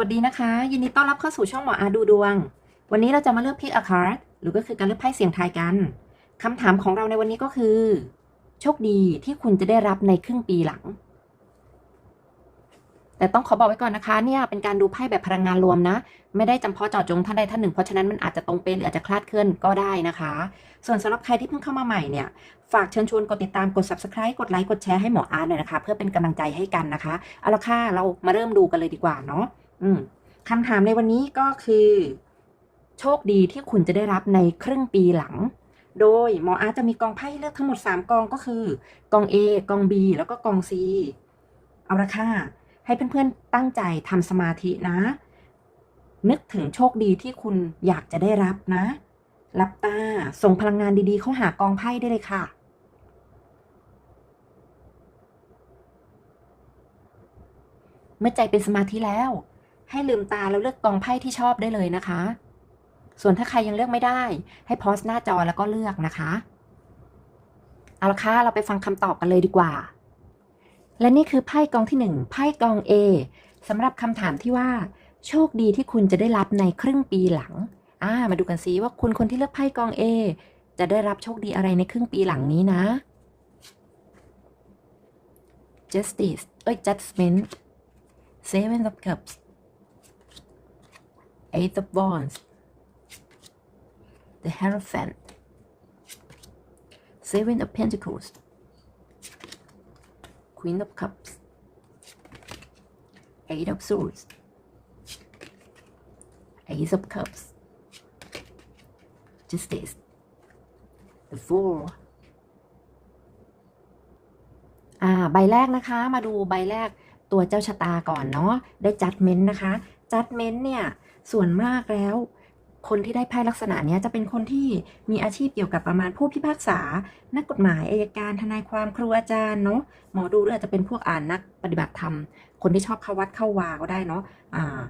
วัสดีนะคะ ยินดีต้อนรับเข้าสู่ช่องหมออาดูดวง วันนี้เราจะมาเลือก pick a card หรือก็คือการเลือกไพ่เสียงทายกันคำถามของเราในวันนี้ก็คือ โชคดีที่คุณจะได้รับในครึ่งปีหลัง แต่ต้องขอบอกไว้ก่อนนะคะ เนี่ยเป็นการดูไพ่แบบพลังงานรวมนะ ไม่ได้จำเพาะเจาะจงท่านใดท่านหนึ่งเพราะฉะนั้นมันอาจจะตรงเป๊ะหรืออาจจะคลาดเคลื่อนก็ได้นะคะ ส่วนสำหรับใครที่เพิ่งเข้ามาใหม่เนี่ยฝากเชิญชวนกดติดตามกด subscribe กดไลค์กดแชร์ให้หมออาร์หน่อยนะคะ เพื่อเป็นกำลังใจให้กันนะคะเอาละค่ะเรามาเริ่มดูกันเลยดีกว่าเนาะ อืมคำถามในวันนี้ก็คือ โชคดีที่คุณจะได้รับในครึ่งปีหลัง โดยหมออาร์จะมีกองไพ่เลือกทั้งหมด 3 กองก็คือ กอง A กอง B แล้วก็กอง C เอาละค่ะ ให้เพื่อนๆตั้งใจทำสมาธินะ นึกถึงโชคดีที่คุณอยากจะได้รับนะ รับตา ส่งพลังงานดีๆ เข้าหากองไพ่ได้เลยค่ะเมื่อใจเป็นสมาธิแล้ว ให้ลืมตาแล้วเลือกกองไพ่ที่ชอบได้เลยนะคะ ส่วนถ้าใครยังเลือกไม่ได้ ให้พอสหน้าจอแล้วก็เลือกนะคะ เอาละค่ะเราไปฟังคำตอบกันเลยดีกว่า และนี่คือไพ่กองที่หนึ่งไพ่กอง A สำหรับคำถามที่ว่า โชคดีที่คุณจะได้รับในครึ่งปีหลังอ่ามาดูกันซิว่าคุณคนที่เลือกไพ่กอง A จะได้รับโชคดีอะไรในครึ่งปีหลังนี้นะ justice เอ้ย judgment seven of cups eight of wands the hierophant seven of pentacles queen of cups eight of swords ace of cups justice the four อ่า ใบแรกนะคะ มาดูใบแรกตัวเจ้าชะตาก่อนเนาะ ได้จัดเมนนะคะ จัดเมนต์เนี่ยส่วนมากแล้ว คนที่ได้ไพ่ลักษณะนี้จะเป็นคนที่มีอาชีพเกี่ยวกับประมาณผู้พิพากษา นักกฎหมายอายการทนายความครูอาจารย์เนาะหมอดูหรืออาจจะเป็นพวกอ่านนักปฏิบัติธรรม คนที่ชอบเข้าวัดเข้าวาก็ได้เนาะอ่า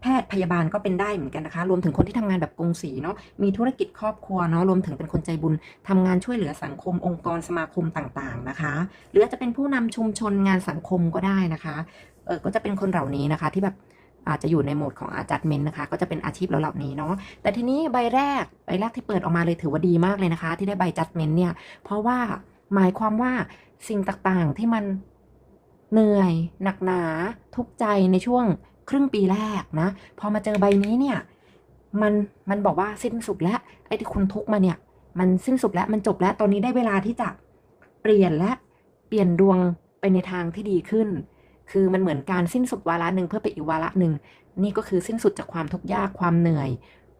แพทย์พยาบาลก็เป็นได้เหมือนกันนะคะ รวมถึงคนที่ทำงานแบบกงสีเนาะ มีธุรกิจครอบครัวเนาะ รวมถึงเป็นคนใจบุญทำงานช่วยเหลือสังคมองค์กรสมาคมต่างๆนะคะ หรืออาจจะเป็นผู้นำชุมชนงานสังคมก็ได้นะคะ เออก็จะเป็นคนเหล่านี้นะคะที่แบบ อาจจะอยู่ในโหมดของอาจัดเมนนะคะ ก็จะเป็นอาชีพเหล่านี้เนาะแต่ทีนี้ใบแรกใบแรกที่เปิดออกมาเลยถือว่าดีมากเลยนะคะ ที่ได้ใบจัดเมนเนี่ย เพราะว่าหมายความว่าสิ่งต่างๆที่มันเหนื่อยหนักหนาทุกใจในช่วงครึ่งปีแรกนะ พอมาเจอใบนี้เนี่ย มันมันบอกว่าสิ้นสุดแล้วไอ้ที่คุณทุกข์มาเนี่ย มันสิ้นสุดแล้วมันจบแล้วตอนนี้ได้เวลาที่จะเปลี่ยนและเปลี่ยนดวงไปในทางที่ดีขึ้น คือมันเหมือนการสิ้นสุดวาระหนึ่งเพื่อไปอีกวาระหนึ่ง นี่ก็คือสิ้นสุดจากความทุกข์ยากความเหนื่อย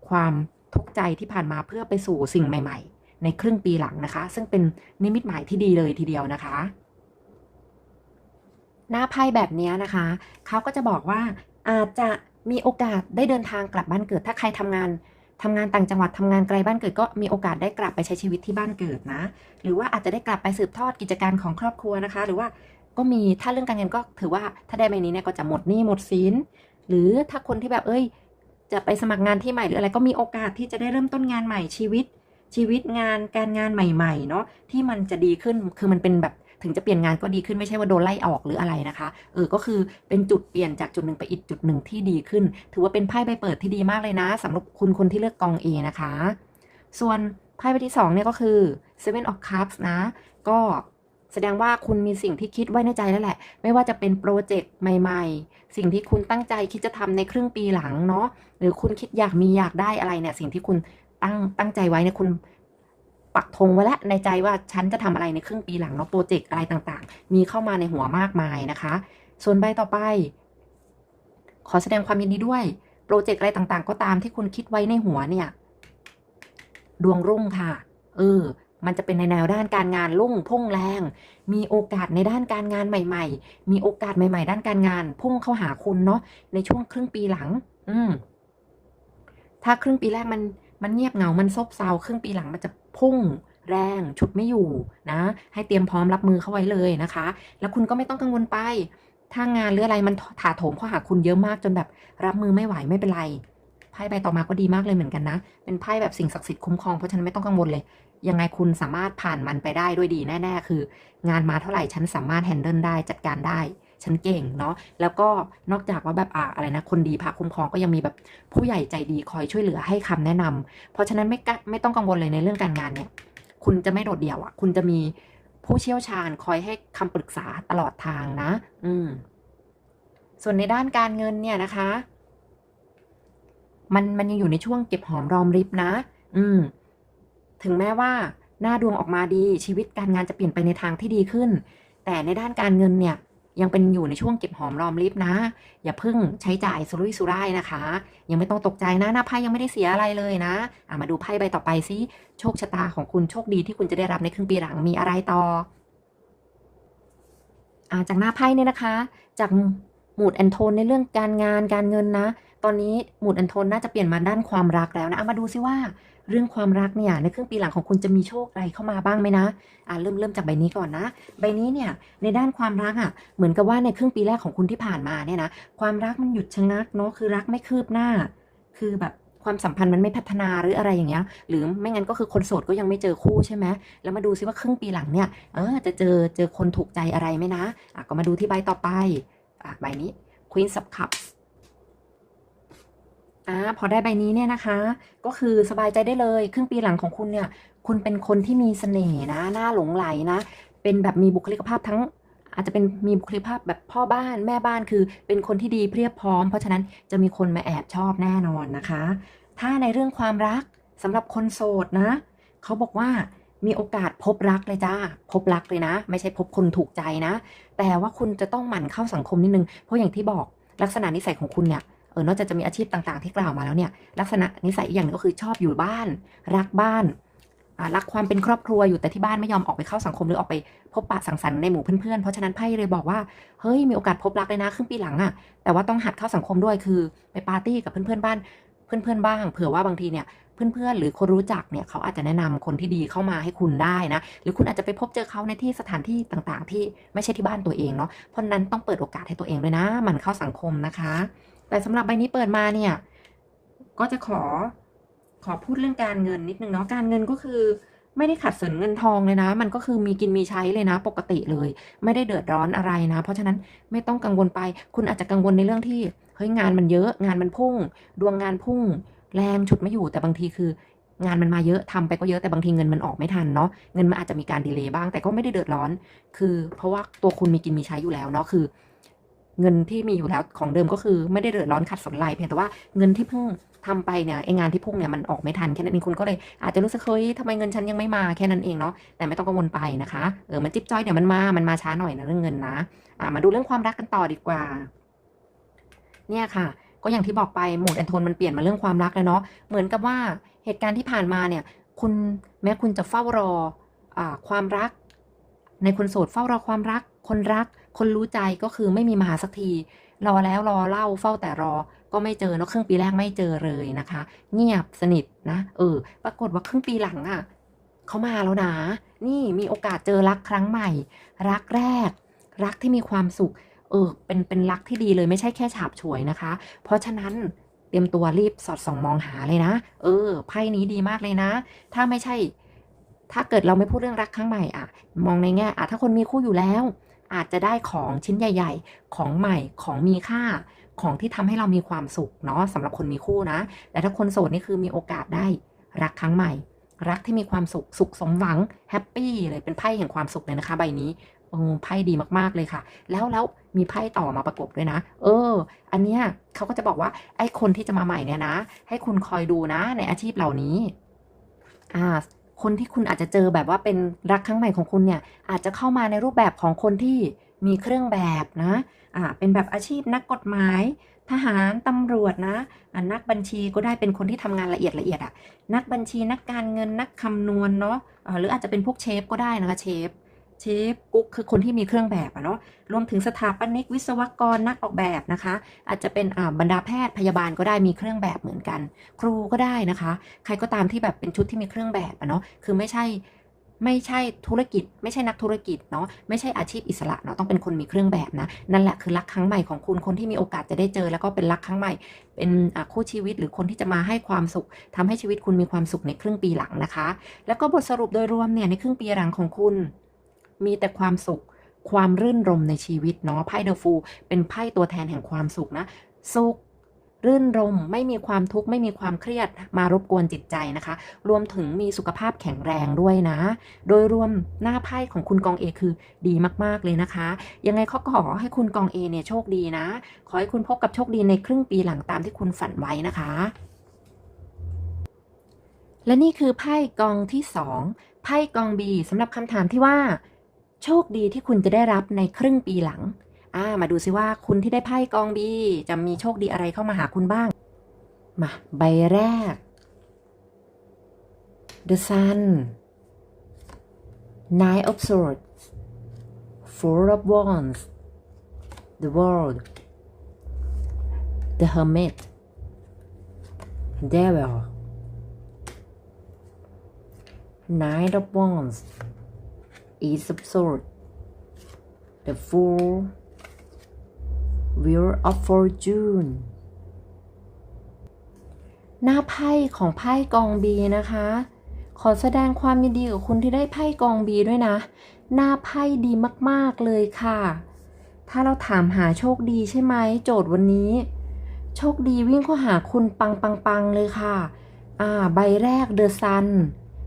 ความทุกข์ใจที่ผ่านมาเพื่อไปสู่สิ่งใหม่ ๆ ในครึ่งปีหลังนะคะ ซึ่งเป็นนิมิตหมายที่ดีเลยทีเดียวนะคะ หน้าไพ่แบบนี้นะคะเขาก็จะบอกว่าอาจจะมีโอกาสได้เดินทางกลับบ้านเกิด ถ้าใครทำงานทำงานต่างจังหวัดทำงานไกลบ้านเกิดก็มีโอกาสได้กลับไปใช้ชีวิตที่บ้านเกิดนะ หรือว่าอาจจะได้กลับไปสืบทอดกิจการของครอบครัวนะคะ หรือว่า ก็มีถ้าเรื่องการเงินก็ถือว่าถ้าได้ใบนี้เนี่ยก็จะหมดหนี้หมดสินหรือถ้าคนที่แบบเอ้ย จะไปสมัครงานที่ใหม่หรืออะไรก็มีโอกาสที่จะได้เริ่มต้นงานใหม่ชีวิต ชีวิตงานการงานใหม่ๆเนาะที่มันจะดีขึ้นคือมันเป็นแบบถึงจะเปลี่ยนงานก็ดีขึ้นไม่ใช่ว่าโดนไล่ออกหรืออะไรนะคะเออก็คือเป็นจุดเปลี่ยนจากจุดหนึ่งไปอีกจุดหนึ่งที่ดีขึ้น ถือว่าเป็นไพ่ใบเปิดที่ดีมากเลยนะสำหรับคุณคนที่เลือกกอง A นะคะ ส่วนไพ่ใบที่สองเนี่ยก็คือ Seven of Cups นะ ก็ แสดงว่าคุณมีสิ่งที่คิดไว้ในใจแล้วแหละ ไม่ว่าจะเป็นโปรเจกต์ใหม่ ๆ สิ่งที่คุณตั้งใจคิดจะทำในครึ่งปีหลังเนาะหรือคุณคิดอยากมีอยากได้อะไรเนี่ย สิ่งที่คุณตั้งตั้งใจไว้เนี่ยคุณปักธงไว้แล้วในใจว่าฉันจะทำอะไรในครึ่งปีหลังเนาะโปรเจกต์อะไรต่างๆ มีเข้ามาในหัวมากมายนะคะ ส่วนใบต่อไป ขอแสดงความยินดีด้วยโปรเจกต์อะไรต่างๆ ก็ตามที่คุณคิดไว้ในหัวเนี่ย ดวงรุ่งค่ะ เออ มันจะเป็นในแนวด้านการงานรุ่งพุ่งแรง มีโอกาสในด้านการงานใหม่ ๆ มีโอกาสใหม่ ๆ ด้านการงาน พุ่งเข้าหาคุณเนาะในช่วงครึ่งปีหลัง อืม ถ้าครึ่งปีแรกมันมันเงียบเหงา มันซบเซาครึ่งปีหลังมันจะพุ่งแรงฉุดไม่อยู่นะ ให้เตรียมพร้อมรับมือเข้าไว้เลยนะคะ แล้วคุณก็ไม่ต้องกังวลไป ถ้างานหรืออะไรมันถาโถมเข้าหาคุณเยอะมากจนแบบรับมือไม่ไหวไม่เป็นไร ไพ่ใบต่อมาก็ดีมากเลยเหมือนกันนะ เป็นไพ่แบบสิ่งศักดิ์สิทธิ์คุ้มครองเพราะฉะนันไม่ต้องกังวลเลย ยังไงคุณสามารถผ่านมันไปได้ด้วยดีแน่ ๆ คือ งานมาเท่าไหร่ฉันสามารถแฮนเดิลได้จัดการได้ฉันเก่งเนาะแล้วก็นอกจากว่าแบบอ่าอะไรนะ คนดีพาคุ้มครองก็ยังมีแบบผู้ใหญ่ใจดีคอยช่วยเหลือให้คำแนะนำเพราะฉะนั้นไม่กะไม่ต้องกังวลเลยในเรื่องการงานเนี่ยคุณจะไม่โดดเดี่ยวอะ คุณจะมีผู้เชี่ยวชาญคอยให้คำปรึกษาตลอดทางนะ อืม ส่วนในด้านการเงินเนี่ยนะคะ มันมันยังอยู่ในช่วงเก็บหอมรอมริบนะ อืม ถึงแม้ว่า หน้าดวงออกมาดีชีวิตการงานจะเปลี่ยนไปในทางที่ดีขึ้น แต่ในด้านการเงินเนี่ย ยังเป็นอยู่ในช่วงเก็บหอมรอมริบนะ อย่าเพิ่งใช้จ่ายสุรุ่ยสุร่ายนะคะ ยังไม่ต้องตกใจนะหน้าไพ่ยังไม่ได้เสียอะไรเลยนะอะมาดูไพ่ใบต่อไปซิโชคชะตาของคุณโชคดีที่คุณจะได้รับในครึ่งปีหลังมีอะไรต่ออาจากหน้าไพ่เนี่ยนะคะ จากหมูดแอนโทนในเรื่องการงานการเงินนะ ตอนนี้หมูดแอนโทนน่าจะเปลี่ยนมาด้านความรักแล้วนะามาดูซิว่าเรื่องความรักเนี่ยในครึ่งปีหลังของคุณจะมีโชคอะไรเข้ามาบ้างไหมนะอ่าเริ่มเริ่มจากใบนี้ก่อนนะ ใบนี้เนี่ยในด้านความรักอะเหมือนกับว่าในครึ่งปีแรกของคุณที่ผ่านมาเนี่ยนะความรักมันหยุดชะงักเนาะคือรักไม่คืบหน้า คือแบบความสัมพันธ์มันไม่พัฒนาหรืออะไรอย่างเงี้ย หรือไม่งั้นก็คือคนโสดก็ยังไม่เจอคู่ใช่ไหมแล้วมาดูซิว่าครึ่งปีหลังเนี่ยเออจะเจอเจอคนถูกใจอะไรไหมนะอะก็มาดูที่ใบต่อไปอะใบนี้ Queen of Cups อ่าพอได้ใบนี้เนี่ยนะคะ ก็คือสบายใจได้เลยครึ่งปีหลังของคุณเนี่ย คุณเป็นคนที่มีเสน่ห์นะน่าหลงไหลนะ เป็นแบบมีบุคลิกภาพทั้ง อาจจะเป็นมีบุคลิกภาพแบบพ่อบ้านแม่บ้านคือ เป็นคนที่ดีเพียบพร้อม เพราะฉะนั้นจะมีคนมาแอบชอบแน่นอนนะคะ ถ้าในเรื่องความรักสำหรับคนโสดนะเขาบอกว่ามีโอกาสพบรักเลยจ้า พบรักเลยนะ ไม่ใช่พบคนถูกใจนะ แต่ว่าคุณจะต้องหมั่นเข้าสังคมนิดนึง เพราะอย่างที่บอกลักษณะนิสัยของคุณเนี่ย เออนอกจากจะมีอาชีพต่างๆ ที่กล่าวมาแล้วเนี่ยลักษณะนิสัยอีกอย่างหนึงก็คือชอบอยู่บ้าน รักบ้านรักความเป็นครอบครัวอยู่แต่ที่บ้านไม่ยอมออกไปเข้าสังคมหรือออกไปพบปะสังสรรค์ในหมู่เพื่อนๆเพราะฉะนั้นไพ่เลยบอกว่าเฮ้ยมีโอกาสพบรักเลยนะครึ่งปีหลังอะแต่ว่าต้องหัดเข้าสังคมด้วยคือไปปาร์ตี้กับเพื่อนๆบ้านเพื่อนๆบ้างเผื่อว่าบางทีเนี่ยเพื่อนๆหรือคนรู้จักเนี่ยเขาอาจจะแนะนำคนที่ดีเข้ามาให้คุณได้นะหรือคุณอาจจะไปพบเจอเขาในที่สถานที่ต่างๆ ที่ไม่ใช่ที่บ้านตัวเองเนาะเพราะฉะนั้นต้องเปิดโอกาสให้ตัวเองด้วยนะ มันเข้าสังคมนะคะ แต่สำหรับใบนี้เปิดมาเนี่ย ก็จะขอขอพูดเรื่องการเงินนิดนึงเนาะการเงินก็คือไม่ได้ขัดสนเงินทองเลยนะ มันก็คือมีกินมีใช้เลยนะ ปกติเลย ไม่ได้เดือดร้อนอะไรนะ เพราะฉะนั้นไม่ต้องกังวลไป คุณอาจจะกังวลในเรื่องที่เฮ้ยงานมันเยอะงานมันพุ่ง ดวงงานพุ่ง แรงฉุดไม่อยู่แต่บางทีคืองานมันมาเยอะทำไปก็เยอะแต่บางทีเงินมันออกไม่ทันเนาะเงินมันอาจจะมีการดีเลย์บ้างแต่ก็ไม่ได้เดือดร้อน คือเพราะว่าตัวคุณมีกินมีใช้อยู่แล้วเนาะคือ เงินที่มีอยู่แล้วของเดิมก็คือไม่ได้เดือดร้อนขัดสนไรเพียงแต่ว่าเงินที่เพิ่งทำไปเนี่ยไองานที่พุ่งเนี่ยมันออกไม่ทันแค่นั้นเองคุณก็เลยอาจจะรู้สึกเฮ้ยทำไมเงินฉันยังไม่มาแค่นั้นเองเนาะแต่ไม่ต้องกังวลไปนะคะเออมันจิ๊บจ้อยเดี๋ยวมันมามันมาช้าหน่อยนะเรื่องเงินนะอ่ามาดูเรื่องความรักกันต่อดีกว่า เนี่ยค่ะ ก็อย่างที่บอกไปโหมดแอนโทนมันเปลี่ยนมาเรื่องความรักแล้วเนาะเหมือนกับว่าเหตุการณ์ที่ผ่านมาเนี่ย คุณแม้คุณจะเฝ้ารออ่าความรัก ในคนโสดเฝ้ารอความรัก คนรัก คนรู้ใจก็คือไม่มีมาสักที รอแล้วรอเล่าเฝ้าแต่รอก็ไม่เจอเนาะครึ่งปีแรกไม่เจอเลยนะคะ เงียบสนิทนะเออ ปรากฏว่าครึ่งปีหลังอะ่ะเขามาแล้วนะ นี่มีโอกาสเจอรักครั้งใหม่ รักแรก รักที่มีความสุข เออ เป็นเป็นรักที่ดีเลยไม่ใช่แค่ฉาบฉวยนะคะ เพราะฉะนั้นเตรียมตัวรีบสอดส่องมองหาเลยนะ เออ ไพ่นี้ดีมากเลยนะ ถ้าไม่ใช่ ถ้าเกิดเราไม่พูดเรื่องรักครั้งใหม่อะ มองในแง่อะถ้าคนมีคู่อยู่แล้ว อาจจะได้ของชิ้นใหญ่ ๆ ของใหม่ของมีค่าของที่ทำให้เรามีความสุขเนาะสำหรับคนมีคู่นะ แต่ถ้าคนโสดนี่คือมีโอกาสได้รักครั้งใหม่ รักที่มีความสุขสุขสมหวังแฮปปี้เลยเป็นไพ่แห่งความสุขเลยนะคะ ใบนี้โอ้ไพ่ดีมากๆเลยค่ะ แล้วแล้วมีไพ่ต่อมาประกบด้วยนะ เออ อันเนี้ยเขาก็จะบอกว่าไอ้คนที่จะมาใหม่เนี่ยนะ ให้คุณคอยดูนะในอาชีพเหล่านี้ อ่า คนที่คุณอาจจะเจอแบบว่าเป็นรักครั้งใหม่ของคุณเนี่ยอาจจะเข้ามาในรูปแบบของคนที่มีเครื่องแบบนะอ่าเป็นแบบอาชีพนักกฎหมาย ทหารตำรวจนะอ่านักบัญชีก็ได้เป็นคนที่ทำงานละเอียดละเอียดอะนักบัญชีนักการเงินนักคำนวณเนาะอ่าหรืออาจจะเป็นพวกเชฟก็ได้นะคะเชฟ เชฟกุ๊กคือคนที่มีเครื่องแบบอะเนาะรวมถึงสถาปนิกวิศวกรนักออกแบบนะคะ อาจจะเป็นบรรดาแพทย์พยาบาลก็ได้มีเครื่องแบบเหมือนกัน ครูก็ได้นะคะ ใครก็ตามที่แบบเป็นชุดที่มีเครื่องแบบอะเนาะคือไม่ใช่ไม่ใช่ธุรกิจ ไม่ใช่นักธุรกิจเนาะไม่ใช่อาชีพอิสระเนาะต้องเป็นคนมีเครื่องแบบนะนั่นแหละคือรักครั้งใหม่ของคุณคนที่มีโอกาสจะได้เจอ แล้วก็เป็นรักครั้งใหม่ เป็นคู่ชีวิตหรือคนที่จะมาให้ความสุขทำให้ชีวิตคุณมีความสุขในครึ่งปีหลังนะคะ แล้วก็บทสรุปโดยรวมเนี่ยในครึ่งปีหลังของคุณ มีแต่ความสุข ความรื่นรมในชีวิตเนาะไพ่เดอะฟูเป็นไพ่ตัวแทนแห่งความสุขนะ สุขรื่นรมไม่มีความทุกข์ไม่มีความเครียดมารบกวนจิตใจนะคะ รวมถึงมีสุขภาพแข็งแรงด้วยนะ โดยรวมหน้าไพ่ของคุณกองเอคือดีมากๆเลยนะคะ ยังไงเขาก็ขอให้คุณกองเอเนี่ยโชคดีนะ ขอให้คุณพบกับโชคดีในครึ่งปีหลังตามที่คุณฝันไว้นะคะ และนี่คือไพ่กองที่สองไพ่กองบีสำหรับคำถามที่ว่า โชคดีที่คุณจะได้รับในครึ่งปีหลังอ่ามาดูซิว่าคุณที่ได้ไพ่กองบีจะมีโชคดีอะไรเข้ามาหาคุณบ้าง มา ใบแรก The Sun Nine of Swords Four of Wands The World The Hermit Devil Nine of Wands Ace of Swords The Fool Wheel of Fortune หน้าไพ่ของไพ่กองบีนะคะ ขอแสดงความยินดีกับคุณที่ได้ไพ่กองบีด้วยนะ หน้าไพ่ดีมากๆเลยค่ะ ถ้าเราถามหาโชคดีใช่ไหมโจทย์วันนี้ โชคดีวิ่งเข้าหาคุณปังปังปังเลยค่ะ อ่า ใบแรกเดอะซัน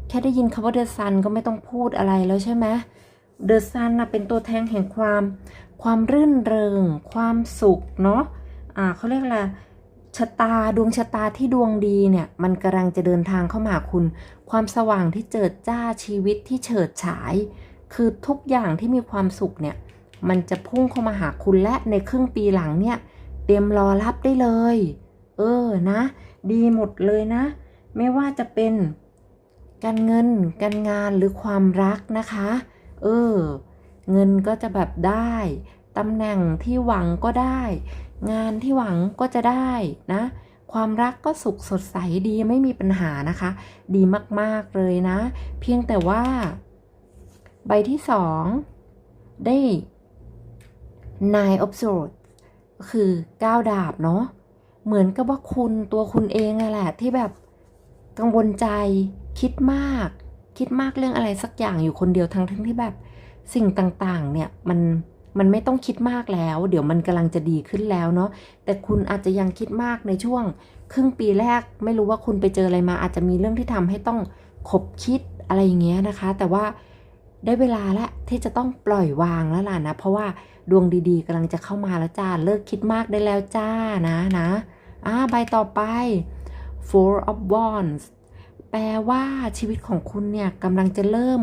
แค่ได้ยินคำว่าเดอะซันก็ไม่ต้องพูดอะไรแล้วใช่ไหมเดอะซันนะเป็นตัวแทนแห่งความ ความรื่นเริง ความสุขเนาะอ่าเขาเรียกอะไรชะตาดวงชะตาที่ดวงดีเนี่ย มันกำลังจะเดินทางเข้ามาหาคุณ ความสว่างที่เจิดจ้าชีวิตที่เฉิดฉาย คือทุกอย่างที่มีความสุขเนี่ย มันจะพุ่งเข้ามาหาคุณและในครึ่งปีหลังเนี่ย เตรียมรอรับได้เลย เออนะ ดีหมดเลยนะ ไม่ว่าจะเป็น การเงิน การงานหรือความรักนะคะ เออ เงินก็จะแบบได้ตำแหน่งที่หวังก็ได้ งานที่หวังก็จะได้นะ ความรักก็สุขสดใสดีไม่มีปัญหานะคะ ดีมากๆเลยนะ เพียงแต่ว่า ใบที่สองได้ nine of swords คือก้าวดาบเนาะเหมือนกับว่าคุณตัวคุณเองอะแหละที่แบบกังวลใจ คิดมาก คิดมากเรื่องอะไรสักอย่างอยู่คนเดียวทั้งทั้งที่แบบสิ่งต่างๆ เนี่ยมันมันไม่ต้องคิดมากแล้ว เดี๋ยวมันกำลังจะดีขึ้นแล้วเนาะแต่คุณอาจจะยังคิดมากในช่วง ครึ่งปีแรกไม่รู้ว่าคุณไปเจออะไรมา อาจจะมีเรื่องที่ทำให้ต้องขบคิดอะไรอย่างเงี้ยนะคะ แต่ว่าได้เวลาแล้วที่จะต้องปล่อยวางแล้วล่ะนะ เพราะว่าดวงดีๆกำลังจะเข้ามาแล้วจ้าเลิกคิดมากได้แล้วจ้านะนะอ่าใบต่อไป four of wands แปลว่าชีวิตของคุณเนี่ยกำลังจะเริ่ม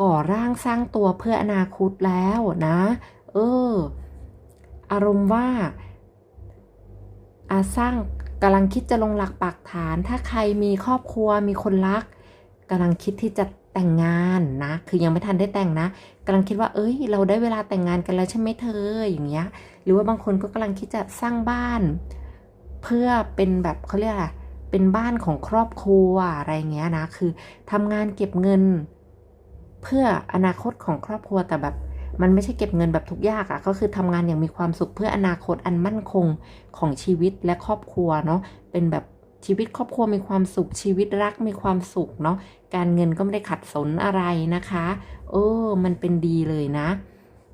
ก่อร่างสร้างตัวเพื่ออนาคตแล้วนะ เออ อารมณ์ว่าอาสร้างกำลังคิดจะลงหลักปักฐาน ถ้าใครมีครอบครัวมีคนรักกำลังคิดที่จะแต่งงานนะ คือยังไม่ทันได้แต่งนะกำลังคิดว่า เอ้ย เราได้เวลาแต่งงานกันแล้วใช่ไหมเธออย่างเงี้ย หรือว่าบางคนก็กำลังคิดจะสร้างบ้าน เพื่อเป็นแบบเขาเรียกอะไร เป็นบ้านของครอบครัวอะไรเงี้ยนะ คือทำงานเก็บเงิน เพื่ออนาคตของครอบครัวแต่แบบ มันไม่ใช่เก็บเงินแบบทุกยากอะ่ะ ก็คือทำงานอย่างมีความสุขเพื่ออนาคตอันมั่นคงของชีวิตและครอบครัวเนาะเป็นแบบชีวิตครอบครัวมีความสุขชีวิตรักมีความสุขเนาะการเงินก็ไม่ได้ขัดสนอะไรนะคะ เออ มันเป็นดีเลยนะ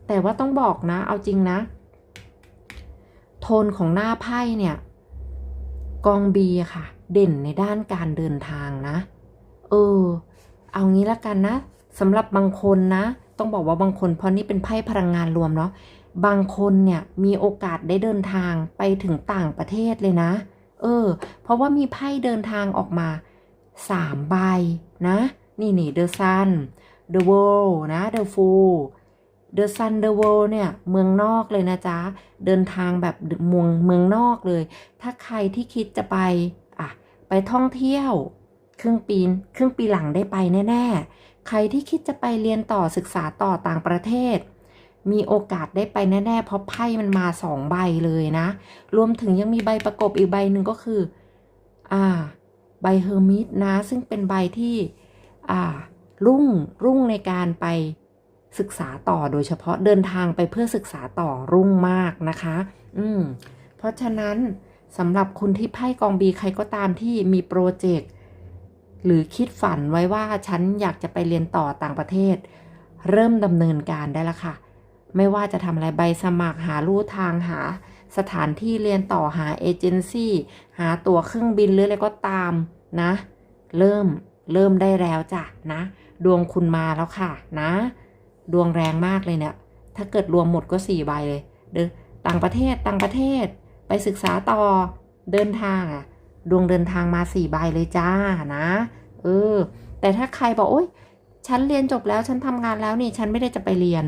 แต่ว่าต้องบอกนะ เอาจริงนะ โทนของหน้าไพ่เนี่ย กองบีค่ะ เด่นในด้านการเดินทางนะ เออ เอางี้ละกันนะสำหรับบางคนนะ ต้องบอกว่าบางคนเพราะนี่เป็นไพ่พลังงานรวมเนาะบางคนเนี่ยมีโอกาสได้เดินทางไปถึงต่างประเทศเลยนะ เออ เพราะว่ามีไพ่เดินทางออกมาสามใบนะ นี่นี่ The Sun The World นะ The Fool The Sun The World เนี่ย เมืองนอกเลยนะจ๊ะ เดินทางแบบเมืองเมืองนอกเลย ถ้าใครที่คิดจะไป ไปท่องเที่ยว ครึ่งปีครึ่งปีหลังได้ไปแน่ ๆ ใครที่คิดจะไปเรียนต่อศึกษาต่อต่างประเทศ มีโอกาสได้ไปแน่ ๆ เพราะไพ่มันมาสองใบเลยนะ รวมถึงยังมีใบประกบอีกใบหนึ่งก็คือ อ่า ใบเฮอร์มิตนะ ซึ่งเป็นใบที่ อ่า รุ่งรุ่งในการไปศึกษาต่อโดยเฉพาะเดินทางไปเพื่อศึกษาต่อรุ่งมากนะคะ อืม เพราะฉะนั้น สำหรับคุณที่ไพ่กองบีใครก็ตามที่มีโปรเจกต์หรือคิดฝันไว้ว่าฉันอยากจะไปเรียนต่อต่างประเทศ เริ่มดำเนินการได้แล้วค่ะ ไม่ว่าจะทำอะไรใบสมัครหาลู่ทางหา สถานที่เรียนต่อหาเอเจนซี่หาตั๋วเครื่องบินหรืออะไรก็ตามนะ เริ่มเริ่มได้แล้วจ้ะนะ ดวงคุณมาแล้วค่ะนะ ดวงแรงมากเลยเนี่ย ถ้าเกิดรวมหมดก็สี่ใบเลยเด้อต่างประเทศต่างประเทศ ไปศึกษาต่อเดินทางอะดวงเดินทางมาสี่ใบเลยจ้านะ เออ แต่ถ้าใครบอกโอ๊ยฉันเรียนจบแล้วฉันทำงานแล้วนี่ฉันไม่ได้จะไปเรียน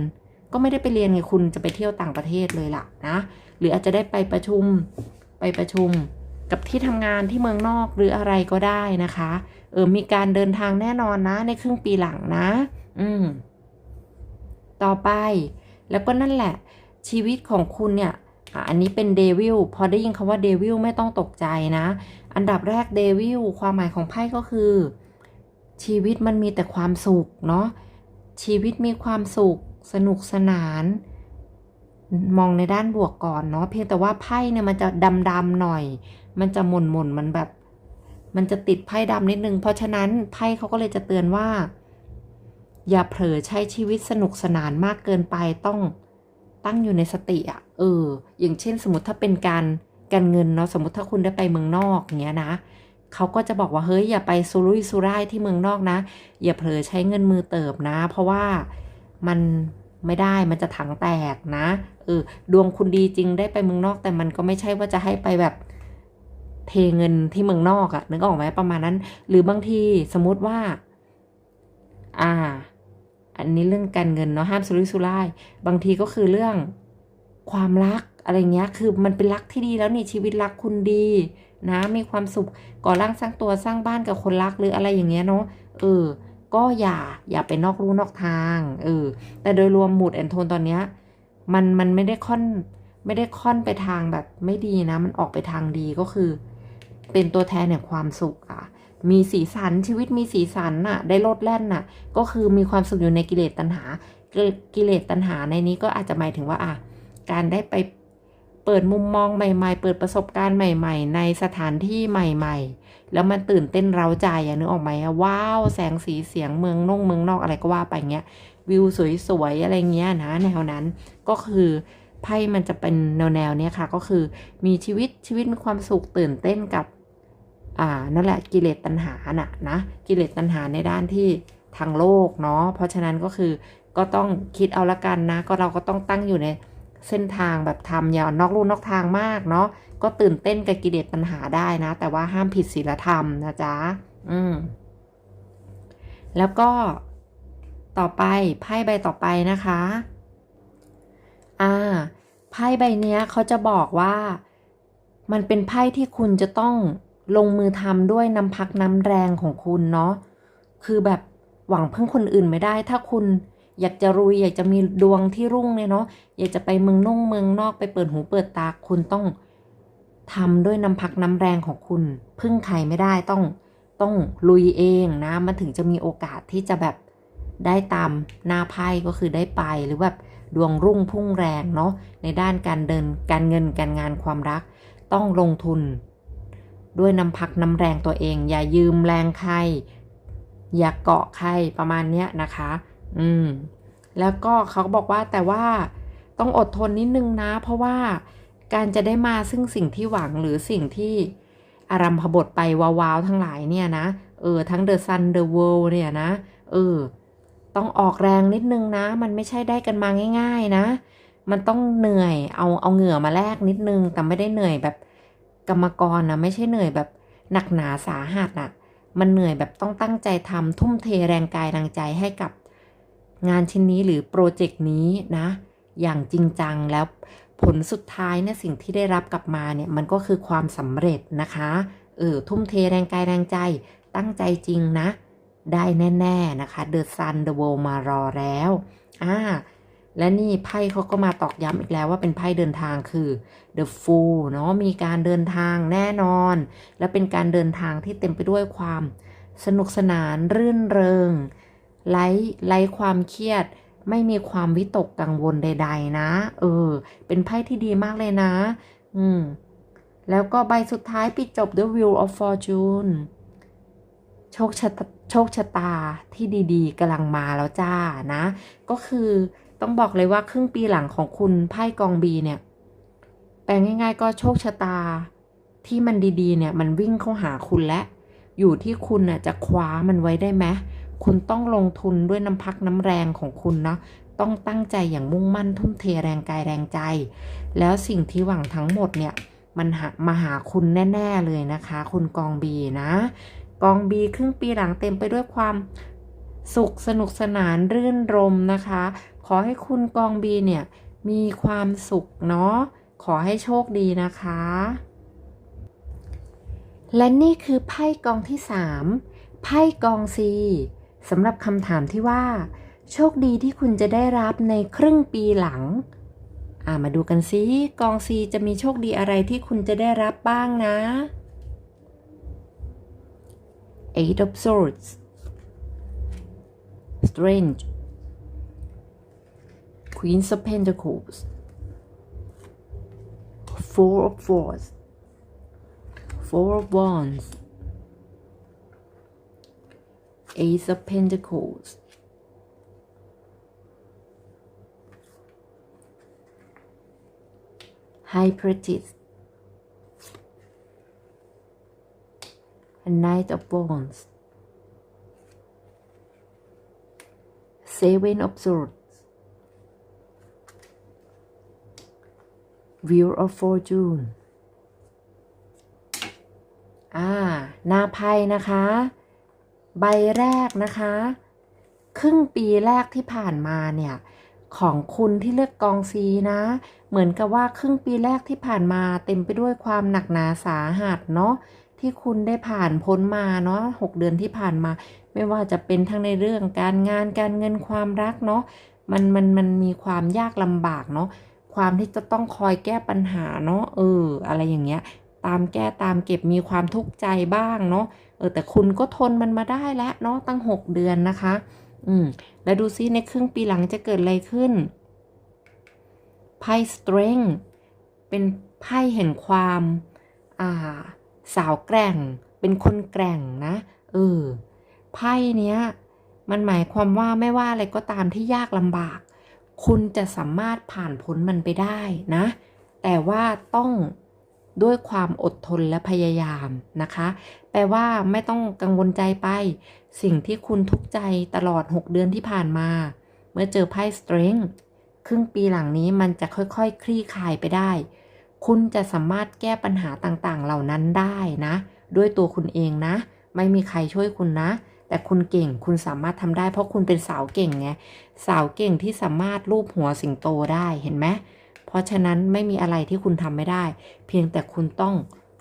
ก็ไม่ได้ไปเรียนไงคุณจะไปเที่ยวต่างประเทศเลยล่ะนะ หรืออาจจะได้ไปประชุมไปประชุม กับที่ทำงานที่เมืองนอกหรืออะไรก็ได้นะคะ เออมีการเดินทางแน่นอนนะ ในครึ่งปีหลังนะ อืม ต่อไป แล้วก็นั่นแหละ ชีวิตของคุณเนี่ย อันนี้เป็นเดวิลพอได้ยินคำว่าเดวิลไม่ต้องตกใจนะ อันดับแรกเดวิลความหมายของไพ่ก็คือ ชีวิตมันมีแต่ความสุขเนาะชีวิตมีความสุข สนุกสนาน มองในด้านบวกก่อนเนาะเพียงแต่ว่าไพ่เนี่ยมันจะดำๆหน่อย มันจะหม่นหม่นมันแบบ มันจะติดไพ่ดำนิดนึง เพราะฉะนั้นไพ่เขาก็เลยจะเตือนว่า อย่าเผลอใช้ชีวิตสนุกสนานมากเกินไปต้องตั้งอยู่ในสติอะ เออ อย่างเช่นสมมติถ้าเป็นการการเงินเนาะสมมติถ้าคุณได้ไปเมืองนอกอย่างเงี้ยนะเขาก็จะบอกว่าเฮ้ยอย่าไปสุรุ่ยสุร่ายที่เมืองนอกนะ อย่าเผลอใช้เงินมือเติบนะ เพราะว่ามันไม่ได้มันจะถังแตกนะเออดวงคุณดีจริงได้ไปเมืองนอก แต่มันก็ไม่ใช่ว่าจะให้ไปแบบเทเงินที่เมืองนอกอะนึกออกไหมประมาณนั้น หรือบางทีสมมติว่า อ่า อันนี้เรื่องการเงินเนาะห้ามสุรุ่ยสุร่าย บางทีก็คือเรื่อง ความรักอะไรเงี้ย คือมันเป็นรักที่ดีแล้วนี่ชีวิตรักคุณดีนะมีความสุขก่อร่างสร้างตัวสร้างบ้านกับคนรักหรืออะไรอย่างเงี้ยเนาะเออ ก็อย่าอย่าไปนอกลู่นอกทางเออแต่โดยรวมหมุดแอนโทนตอนเนี้ยมันมันไม่ได้ค่อนไม่ได้ค่อนไปทางแบบไม่ดีนะ มันออกไปทางดีก็คือ เป็นตัวแทนแห่งความสุขอะ มีสีสันชีวิตมีสีสันน่ะ ได้โลดแล่นน่ะ ก็คือมีความสุขอยู่ในกิเลสตัณหา กิเลสตัณหาในนี้ก็อาจจะหมายถึงว่าอะ การได้ไปเปิดมุมมองใหม่ ๆ เปิดประสบการณ์ใหม่ ๆ ในสถานที่ใหม่ ๆ แล้วมันตื่นเต้นเร้าใจอะนึกออกไหมอะว้าว แสงสีเสียงเมืองนงเมืองนอกอะไรก็ว่าไปเงี้ย วิวสวยๆอะไรเงี้ยนะแนวนั้นก็คือไพ่มันจะเป็นแนวๆเนี้ยค่ะ ก็คือมีชีวิตชีวิตมีความสุขตื่นเต้นกับ อ่านั่นแหละกิเลสตัณหาน่ะนะกิเลสตัณหาในด้านที่ทางโลกเนาะเพราะฉะนั้นก็คือก็ต้องคิดเอาละกันนะ ก็เราก็ต้องตั้งอยู่ใน เส้นทางแบบทำอย่านอกลู่นอกทางมากเนาะก็ตื่นเต้นกับกิเลสตัณหาได้นะ แต่ว่าห้ามผิดศีลธรรมนะจ๊ะอืมแล้วก็ต่อไปไพ่ใบต่อไปนะคะ อ่า ไพ่ใบเนี้ยเขาจะบอกว่า มันเป็นไพ่ที่คุณจะต้องลงมือทำด้วยน้ำพักน้ำแรงของคุณเนาะ คือแบบหวังพึ่งคนอื่นไม่ได้ ถ้าคุณ อยากจะรวยอยากจะมีดวงที่รุ่งเนี่ยเนาะอยากจะไปเมืองนุ่งเมืองนอกไปเปิดหูเปิดตาคุณต้องทำด้วยน้ำพักน้ำแรงของคุณ พึ่งใครไม่ได้ต้องต้องลุยเองนะมันถึงจะมีโอกาสที่จะแบบได้ตามหน้าไพ่ก็คือได้ไปหรือแบบดวงรุ่งพุ่งแรงเนาะในด้านการเดินการเงินการงานความรัก ต้องลงทุน ด้วยน้ำพักน้ำแรงตัวเอง อย่ายืมแรงใคร อย่าเกาะใครประมาณเนี้ยนะคะ อืม แล้วก็เขาบอกว่าแต่ว่าต้องอดทนนิดนึงนะ เพราะว่าการจะได้มาซึ่งสิ่งที่หวังหรือสิ่งที่อารัมพบทไปว้าวๆทั้งหลายเนี่ยนะ เออ ทั้ง The Sun The World เนี่ยนะ เออ ต้องออกแรงนิดนึงนะ มันไม่ใช่ได้กันมาง่าย ๆ นะ มันต้องเหนื่อยเอาเอาเหงื่อมาแลกนิดนึง แต่ไม่ได้เหนื่อยแบบกรรมกรนะไม่ใช่เหนื่อยแบบหนักหนาสาหัสอะมันเหนื่อยแบบต้องตั้งใจทำทุ่มเทแรงกายแรงใจให้กับ งานชิ้นนี้หรือโปรเจกต์นี้นะ อย่างจริงจังแล้วผลสุดท้ายเนี่ยสิ่งที่ได้รับกลับมาเนี่ยมันก็คือความสำเร็จนะคะเออทุ่มเทแรงกายแรงใจตั้งใจจริงนะ ได้แน่ ๆนะคะ The Sun The World มารอแล้วอ่าและนี่ไพ่เขาก็มาตอกย้ำอีกแล้วว่าเป็นไพ่เดินทางคือ The Fool เนาะมีการเดินทางแน่นอน และเป็นการเดินทางที่เต็มไปด้วยความสนุกสนานรื่นเริง ไร้ไร้ความเครียด ไม่มีความวิตกกังวลใด ๆ นะ เออ เป็นไพ่ที่ดีมากเลยนะ อืม แล้วก็ใบสุดท้ายปิดจบด้วย Wheel of Fortune โชคชะโชคชะตาที่ดีๆกำลังมาแล้วจ้านะ ก็คือตต้องบอกเลยว่าครึ่งปีหลังของคุณไพ่กองบีเนี่ย แปลง่ายๆ ก็โชคชะตาที่มันดีๆ เนี่ย มันวิ่งเข้าหาคุณและ อยู่ที่คุณน่ะจะคว้ามันไว้ได้ไหม คุณต้องลงทุนด้วยน้ำพักน้ำแรงของคุณเนาะต้องตั้งใจอย่างมุ่งมั่นทุ่มเทแรงกายแรงใจ แล้วสิ่งที่หวังทั้งหมดเนี่ยมันหามาหาคุณแน่ ๆเลยนะคะ คุณกองบีนะ กองบีครึ่งปีหลังเต็มไปด้วยความสุขสนุกสนานรื่นรมนะคะ ขอให้คุณกองบีเนี่ย มีความสุขเนาะขอให้โชคดีนะคะ และนี่คือไพ่กองที่ 3 ไพ่กองซี สำหรับคำถามที่ว่า โชคดีที่คุณจะได้รับในครึ่งปีหลังามาดูกันซิกองซีจะมีโชคดีอะไรที่คุณจะได้รับบ้างนะ Eight of Swords Strange Queen of Pentacles Four of Swords Four of Wands Ace of Pentacles High Priestess and Knight of Wands Seven of Swords Wheel of Fortune อ่า หน้าไพ่นะคะ ใบแรกนะคะ ครึ่งปีแรกที่ผ่านมาเนี่ยของคุณที่เลือกกองซีนะ เหมือนกับว่าครึ่งปีแรกที่ผ่านมาเต็มไปด้วยความหนักหนาสาหัสเนาะที่คุณได้ผ่านพ้นมาเนาะหกเดือนที่ผ่านมา ไม่ว่าจะเป็นทั้งในเรื่องการงานการเงินความรักเนาะมันมันมันมีความยากลำบากเนาะความที่จะต้องคอยแก้ปัญหาเนาะเออ อะไรอย่างเงี้ย ตามแก้ตามเก็บมีความทุกข์ใจบ้างเนาะ เออแต่คุณก็ทนมันมาได้แล้วเนาะตั้ง 6 เดือนนะคะ อืม แล้วดูซิในครึ่งปีหลังจะเกิดอะไรขึ้น ไพ่ strength เป็นไพ่เห็นความอ่าสาวแกร่ง เป็นคนแกร่งนะเออไพ่เนี้ย มันหมายความว่าไม่ว่าอะไรก็ตามที่ยากลำบาก คุณจะสามารถผ่านพ้นมันไปได้นะ แต่ว่าต้อง ด้วยความอดทนและพยายามนะคะ แปลว่าไม่ต้องกังวลใจไป สิ่งที่คุณทุกข์ใจตลอด 6 เดือนที่ผ่านมา เมื่อเจอไพ่ strength ครึ่งปีหลังนี้มันจะค่อยๆคคลี่คลายไปได้ คุณจะสามารถแก้ปัญหาต่างๆ เหล่านั้นได้นะ ด้วยตัวคุณเองนะ ไม่มีใครช่วยคุณนะ แต่คุณเก่ง คุณสามารถทำได้ เพราะคุณเป็นสาวเก่งไง สาวเก่งที่สามารถลูบหัวสิงโตได้ เห็นไหม ราะฉะนั้นไม่มีอะไรที่คุณทำไม่ได้ เพียงแต่คุณต้อง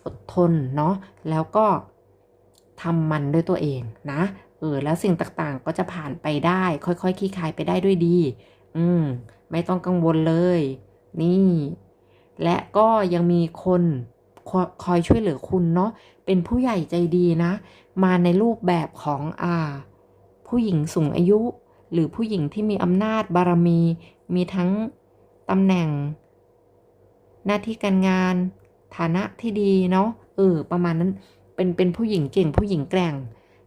อดทนเนาะแล้วก็ทำมันด้วยตัวเองนะเออแล้วสิ่งต่างๆก็จะผ่านไปได้ ค่อยๆคคลี่คลายไปได้ด้วยดี อืมไม่ต้องกังวลเลย นี่ และก็ยังมีคนคคอยช่วยเหลือคุณเนาะเป็นผู้ใหญ่ใจดีนะ มาในรูปแบบของอ่า ผู้หญิงสูงอายุ หรือผู้หญิงที่มีอำนาจบารมี มีทั้งตำแหน่ง หน้าที่การงาน ฐานะที่ดีเนาะเออประมาณนั้นเป็นเป็นผู้หญิงเก่งผู้หญิงแกร่ง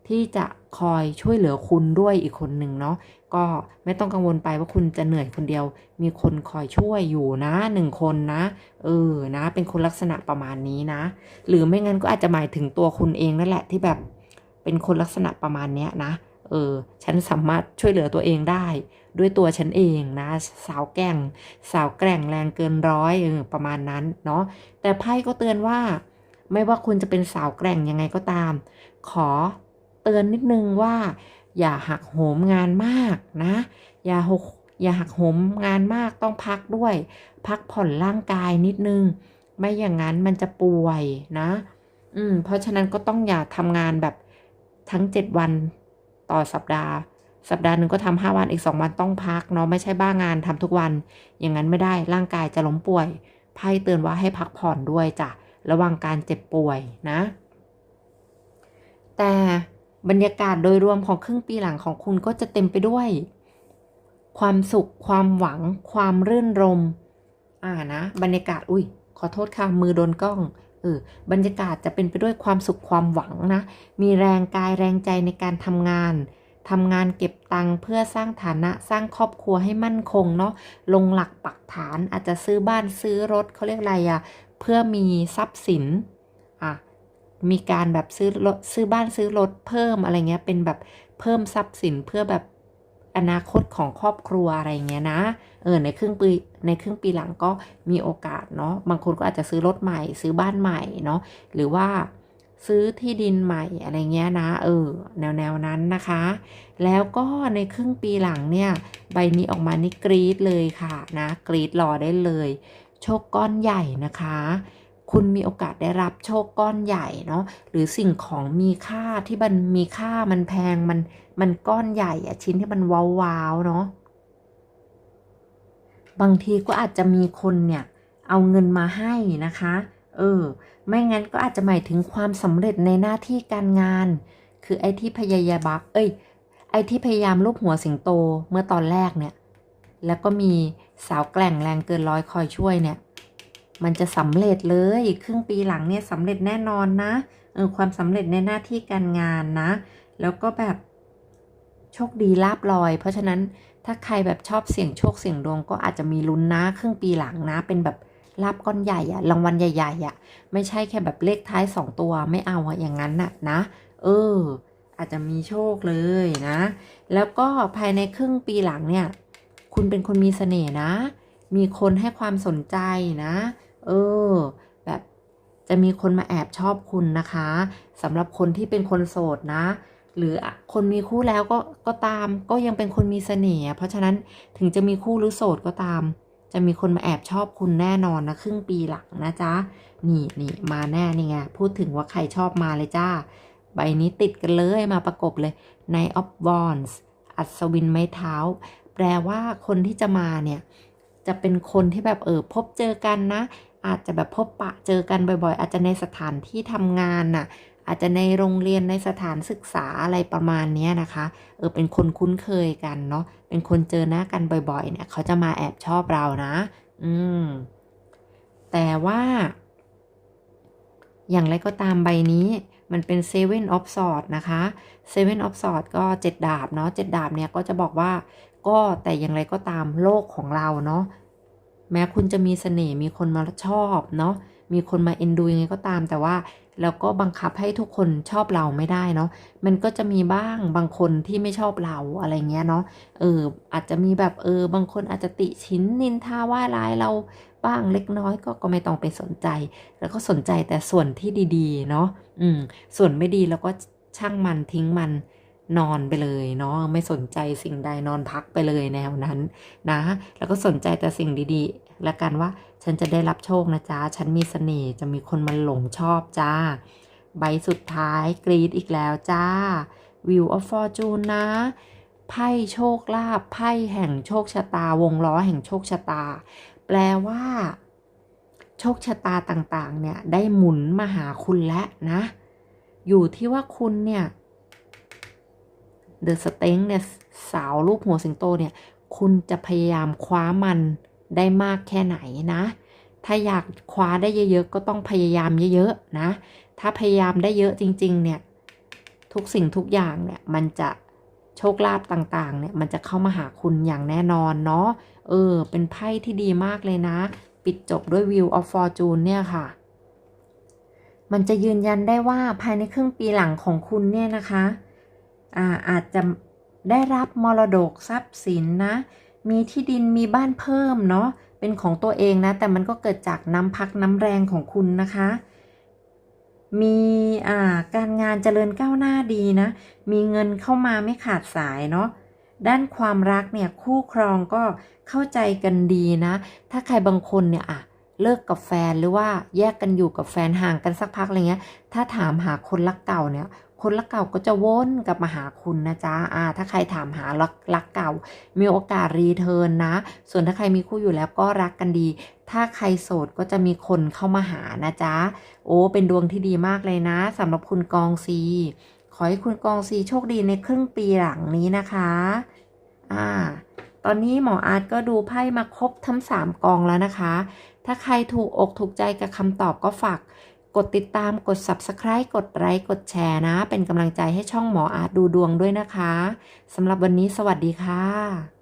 ที่จะคอยช่วยเหลือคุณด้วยอีกคนหนึ่งเนาะก็ไม่ต้องกังวลไปว่าคุณจะเหนื่อยคนเดียว มีคนคอยช่วยอยู่นะหนึ่งคนนะ เออนะ เป็นคนลักษณะประมาณนี้นะ หรือไม่งั้นก็อาจจะหมายถึงตัวคุณเองนั่นแหละที่แบบเป็นคนลักษณะประมาณเนี้ยนะเออฉันสามารถช่วยเหลือตัวเองได้ ด้วยตัวฉันเองนะ สาวแก่ง สาวแกร่งแรงเกินร้อยเออประมาณนั้นเนาะแต่ไพ่ก็เตือนว่า ไม่ว่าคุณจะเป็นสาวแกร่งยังไงก็ตาม ขอเตือนนิดนึงว่า อย่าหักโหมงานมากนะ อย่าหกอย่าหักโหมงานมากต้องพักด้วย พักผ่อนร่างกายนิดนึง ไม่อย่างนั้นมันจะป่วยนะ อืมเพราะฉะนั้นก็ต้องอย่าทำงานแบบทั้ง 7 วันต่อสัปดาห์ สัปดาห์หนึ่งก็ทำห้าวันอีก2วันต้องพักเนาะไม่ใช่บ้างานทำทุกวัน อย่างนั้นไม่ได้ร่างกายจะล้มป่วยไพ่เตือนว่าให้พักผ่อนด้วยจ้ะระวังการเจ็บป่วยนะ แต่บรรยากาศโดยรวมของครึ่งปีหลังของคุณก็จะเต็มไปด้วย ความสุข ความหวัง ความรื่นรม อ่านะ บรรยากาศอุ้ยขอโทษค่ะมือโดนกล้องเออบรรยากาศจะเป็นไปด้วยความสุขความหวังนะ มีแรงกายแรงใจในการทำงาน ทำงานเก็บตังค์เพื่อสร้างฐานะสร้างครอบครัวให้มั่นคงเนาะลงหลักปักฐานอาจจะซื้อบ้านซื้อรถเขาเรียกอะไรอะเพื่อมีทรัพย์สินอะมีการแบบซื้อรถซื้อบ้านซื้อรถเพิ่มอะไรเงี้ยเป็นแบบเพิ่มทรัพย์สินเพื่อแบบอนาคตของครอบครัวอะไรเงี้ยนะเออในครึ่งปีในครึ่งปีหลังก็มีโอกาสเนาะบางคนก็อาจจะซื้อรถใหม่ ซื้อบ้านใหม่เนาะหรือว่า ซื้อที่ดินใหม่อะไรเงี้ยนะเออแนวแนวนั้นนะคะ แล้วก็ในครึ่งปีหลังเนี่ย ใบนี้ออกมานี่กรีดเลยค่ะนะกรีดรอได้เลยโชคก้อนใหญ่นะคะ คุณมีโอกาสได้รับโชคก้อนใหญ่เนาะหรือสิ่งของมีค่าที่มันมีค่ามันแพงมันมันก้อนใหญ่อะชิ้นที่มันว้าวๆเนาะบางทีก็อาจจะมีคนเนี่ยเอาเงินมาให้นะคะ เออ ไม่งั้นก็อาจจะหมายถึงความสำเร็จในหน้าที่การงาน คือไอ้ที่พยายามบักเอ้ย ไอ้ที่พยายามลูบหัวสิงโตเมื่อตอนแรกเนี่ย แล้วก็มีสาวแกล่งแรงเกินร้อยคอยช่วยเนี่ย มันจะสำเร็จเลย ครึ่งปีหลังเนี่ยสำเร็จแน่นอนนะ เออ ความสำเร็จในหน้าที่การงานนะ แล้วก็แบบโชคดีลาบลอย เพราะฉะนั้นถ้าใครแบบชอบเสี่ยงโชคเสี่ยงดวงก็อาจจะมีลุ้นนะครึ่งปีหลังนะ เป็นแบบ ลาบก้อนใหญ่อะรางวัลใหญ่ๆอะไม่ใช่แค่แบบเลขท้ายสองตัวไม่เอาอะอย่างนั้นน่ะนะ เออ อาจจะมีโชคเลยนะ แล้วก็ภายในครึ่งปีหลังเนี่ย คุณเป็นคนมีเสน่ห์นะ มีคนให้ความสนใจนะ เออ แบบจะมีคนมาแอบชอบคุณนะคะสำหรับคนที่เป็นคนโสดนะหรือคนมีคู่แล้วก็ก็ตามก็ยังเป็นคนมีเสน่ห์เพราะฉะนั้นถึงจะมีคู่หรือโสดก็ตาม จะมีคนมาแอบชอบคุณแน่นอนนะครึ่งปีหลังนะจ๊ะ นี่นี่มาแน่นี่ไงพูดถึงว่าใครชอบมาเลยจ้า ใบนี้ติดกันเลยมาประกบเลยในออฟวอนส์อัศวินไม้เท้า แปลว่าคนที่จะมาเนี่ย จะเป็นคนที่แบบเออพบเจอกันนะ อาจจะแบบพบปะเจอกันบ่อยๆ อาจจะในสถานที่ทำงานน่ะ อาจจะในโรงเรียนในสถานศึกษาอะไรประมาณนี้นะคะ เออเป็นคนคุ้นเคยกันเนาะ เป็นคนเจอหน้ากันบ่อยๆ เนี่ยเขาจะมาแอบชอบเรานะ อืม แต่ว่า อย่างไรก็ตามใบนี้มันเป็น Seven of s w o r d นะคะ Seven of s w o r d ก็เจ็ดดาบเนาะเจ็ดดาบเนี่ยก็จะบอกว่า ก็แต่อย่างไรก็ตามโลกของเราเนาะแม้คุณจะมีเสน่ห์มีคนมาชอบเนาะมีคนมาเอ็นดูยังไงก็ตาม แต่ว่า เราก็บังคับให้ทุกคนชอบเราไม่ได้เนาะ มันก็จะมีบ้างบางคนที่ไม่ชอบเราอะไรเงี้ยเนาะ เอออาจจะมีแบบเออบางคนอาจจะติชิ้นนินทาว่าร้ายเราบ้างเล็กน้อยก็ก็ไม่ต้องไปสนใจ แล้วก็สนใจแต่ส่วนที่ดีๆ เนาะ อืม ส่วนไม่ดีแล้วก็ช่างมันทิ้งมันนอนไปเลยเนาะไม่สนใจสิ่งใดนอนพักไปเลยแนวนั้นนะ แล้วก็สนใจแต่สิ่งดีๆ และกันว่าฉันจะได้รับโชคนะจ๊ะ ฉันมีเสน่ห์จะมีคนมาหลงชอบจ้า ใบสุดท้ายกรีดอีกแล้วจ้า View of Fortune นะ ไพ่โชคลาภไพ่แห่งโชคชะตาวงล้อแห่งโชคชะตา แปลว่า โชคชะตาต่างๆ เนี่ย ได้หมุนมาหาคุณแล้วนะ อยู่ที่ว่าคุณเนี่ยเดอะสเต็งเนี่ยสาวรูปหัวสิงโตเนี่ย คุณจะพยายามคว้ามัน ได้มากแค่ไหนนะ ถ้าอยากคว้าได้เยอะๆ ก็ต้องพยายามเยอะๆนะ ถ้าพยายามได้เยอะจริงๆ เนี่ย ทุกสิ่งทุกอย่างเนี่ยมันจะโชคลาภต่างๆ เนี่ยมันจะเข้ามาหาคุณอย่างแน่นอนเนาะ เออ เป็นไพ่ที่ดีมากเลยนะ ปิดจบด้วย View of Fortune เนี่ยค่ะ มันจะยืนยันได้ว่าภายในครึ่งปีหลังของคุณเนี่ยนะคะ อ่าอาจจะได้รับมรดกทรัพย์สินนะ มีที่ดินมีบ้านเพิ่มเนาะเป็นของตัวเองนะ แต่มันก็เกิดจากน้ำพักน้ำแรงของคุณนะคะ มีอ่าการงานเจริญก้าวหน้าดีนะ มีเงินเข้ามาไม่ขาดสายเนาะด้านความรักเนี่ยคู่ครองก็เข้าใจกันดีนะ ถ้าใครบางคนเนี่ยอะเลิกกับแฟนหรือว่าแยกกันอยู่กับแฟนห่างกันสักพักอะไรเงี้ย ถ้าถามหาคนรักเก่าเนี่ย คนรักเก่าก็จะวนกลับมาหาคุณนะจ๊ะอ่าถ้าใครถามหารักรักเก่า มีโอกาสรีเทิร์นนะ ส่วนถ้าใครมีคู่อยู่แล้วก็รักกันดี ถ้าใครโสดก็จะมีคนเข้ามาหานะจ๊ะโอ้เป็นดวงที่ดีมากเลยนะสำหรับคุณกองซีขอให้คุณกองซีโชคดีในครึ่งปีหลังนี้นะคะอ่าตอนนี้หมออาร์ตก็ดูไพ่มาครบทั้ง 3 กองแล้วนะคะ ถ้าใครถูกอกถูกใจกับคำตอบก็ฝาก กดติดตามกด Subscribe กดไลค์กดแชร์นะ เป็นกำลังใจให้ช่องหมออาร์ตดูดวงด้วยนะคะสำหรับวันนี้สวัสดีค่ะ